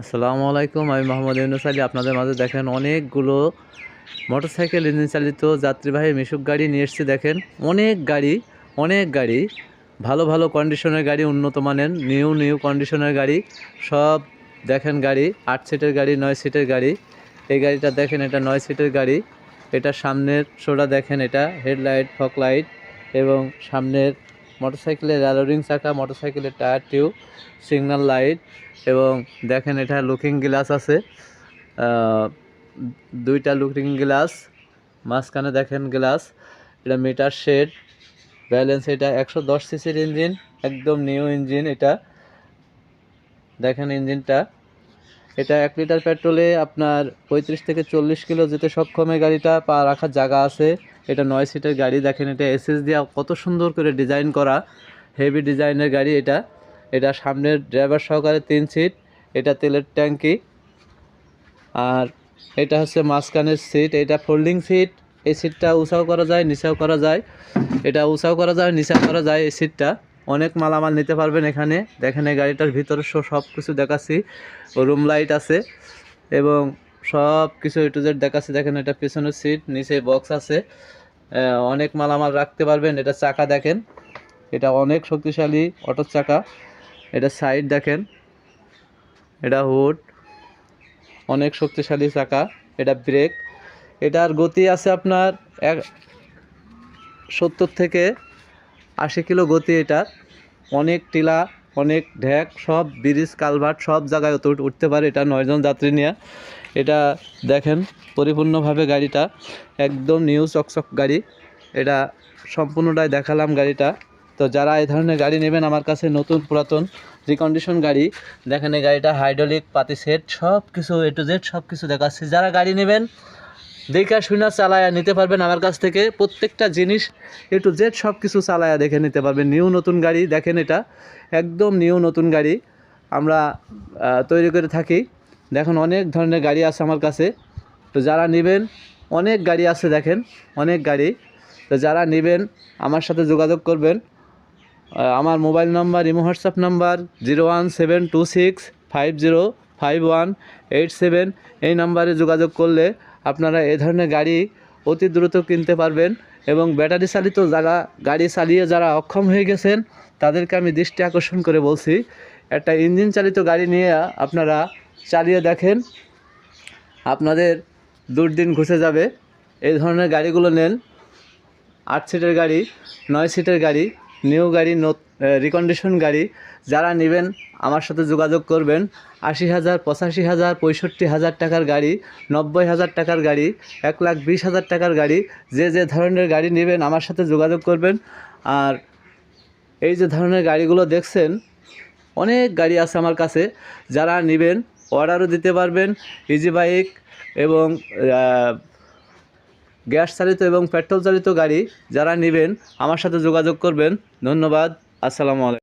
আসসালামু আলাইকুম, আমি মোহাম্মদ ইউনুস আলী। আপনাদের মাঝে দেখেন অনেকগুলো মোটরসাইকেল ইঞ্জিন চালিত যাত্রীবাহী মিশুক গাড়ি নিয়ে এসেছি। দেখেন অনেক গাড়ি অনেক গাড়ি, ভালো ভালো কন্ডিশনের গাড়ি, উন্নত মানের নিউ নিউ কন্ডিশনের গাড়ি। সব দেখেন গাড়ি, আট সিটের গাড়ি, নয় সিটের গাড়ি। এই গাড়িটা দেখেন, এটা নয় সিটের গাড়ি। এটা সামনের শোটা দেখেন, এটা হেডলাইট ফক লাইট এবং সামনের মোটরসাইকেলের র্যালোরিং চাকা মোটরসাইকেলের টায়ার টিউব সিগন্যাল লাইট এবং দেখেন এটা লুকিং গ্লাস আছে। দুইটা লুকিং গ্লাস মাঝখানে দেখেন গ্লাস এটা মিটার শেড ব্যালেন্স এটা একশো দশ সিসির ইঞ্জিন একদম নিউ ইঞ্জিন এটা। দেখেন ইঞ্জিনটা এটা এক লিটার পেট্রোলে আপনার পঁয়ত্রিশ থেকে চল্লিশ কিলো যেতে সক্ষম গাড়িটা, পা রাখার জায়গা আছে। এটা নয় সিটের গাড়ি, দেখেন এটা এসএস দিয়া কত সুন্দর করে ডিজাইন করা হেভি ডিজাইনের গাড়ি এটা। এটা সামনের ড্রাইভার সহকারে তিন সিট এটা তেলের ট্যাঙ্কি। আর এটা হচ্ছে মাঝখানের সিট এটা ফোল্ডিং সিট এই সিটটা উঁচাও করা যায়, নিচাও করা যায়। এটা উঁচাও করা যায় নিচাও করা যায় এই সিটটা অনেক মালামাল নিতে পারবেন এখানে। দেখেন এই গাড়িটার ভিতরে সব কিছু দেখাচ্ছি। রুম লাইট আছে এবং সব কিছু টু জেড দেখাচ্ছি। দেখেন এটা পিছনের সিট নিচে বক্স আছে। অনেক মালামাল রাখতে পারবেন। এটা চাকা দেখেন। এটা অনেক শক্তিশালী অটোর চাকা। এটা সাইড দেখেন। এটা হুড অনেক শক্তিশালী চাকা। এটা ব্রেক এটার গতি আছে আপনার এক সত্তর থেকে আশি কিলো গতি এটার। অনেক টিলা অনেক ঢ্যাক সব ব্রিজ, কালভার্ট, সব জায়গায় উঠ- উঠতে পারে এটা নয়জন যাত্রী নিয়ে। এটা দেখেন পরিপূর্ণভাবে গাড়িটা, একদম নিউ চকচক গাড়ি। এটা সম্পূর্ণটাই দেখালাম গাড়িটা। তো যারা এই ধরনের গাড়ি নেবেন, আমার কাছে নতুন, পুরাতন রিকন্ডিশন গাড়ি, দেখেন এই গাড়িটা হাইড্রোলিক পাতি সেট সব কিছু এ টু জেড সব কিছু দেখাচ্ছি। যারা গাড়ি নেবেন দেখা শুনা চালায়া নিতে পারবেন আমার কাছ থেকে। প্রত্যেকটা জিনিস এ টু জেড সব কিছু চালায়া দেখে নিতে পারবেন। নিউ নতুন গাড়ি, দেখেন এটা। একদম নিউ নতুন গাড়ি। আমরা তৈরি করে থাকি। দেখুন অনেক ধরনের গাড়ি আছে আমার কাছে। তো যারা নেবেন, অনেক গাড়ি আছে দেখেন, অনেক গাড়ি। তো যারা নেবেন, আমার সাথে যোগাযোগ করবেন। আমার mobile number, imo, WhatsApp number, zero one seven two six five zero five one eight seven. এই নাম্বারে যোগাযোগ করলে আপনারা এ ধরনের গাড়ি অতি দ্রুত কিনতে পারবেন এবং ব্যাটারি চালিত যারা গাড়ি চালিয়ে যারা অক্ষম হয়ে গেছেন, তাদেরকে আমি দৃষ্টি আকর্ষণ করে বলছি, একটা ইঞ্জিন চালিত গাড়ি নিয়ে আপনারা চালিয়ে দেখেন, আপনাদের দুর্দিন ঘুষে যাবে। এই ধরনের গাড়িগুলো নেন, আট সিটের গাড়ি, নয় সিটের গাড়ি নিউ গাড়ি রিকন্ডিশন গাড়ি, যারা নেবেন আমার সাথে যোগাযোগ করবেন। আশি হাজার, পঁচাশি হাজার, পঁয়ষট্টি হাজার টাকার গাড়ি, নব্বই হাজার টাকার গাড়ি, এক লাখ বিশ হাজার টাকার গাড়ি, যে যে ধরনের গাড়ি নেবেন আমার সাথে যোগাযোগ করবেন। আর এই যে ধরনের গাড়িগুলো দেখছেন, অনেক গাড়ি আছে আমার কাছে, যারা নেবেন অর্ডারও দিতে পারবেন ইজি বাইক এবং গ্যাস চালিত এবং পেট্রোল চালিত গাড়ি যারা নেবেন, আমার সাথে যোগাযোগ করবেন। ধন্যবাদ। আসসালামু আলাইকুম।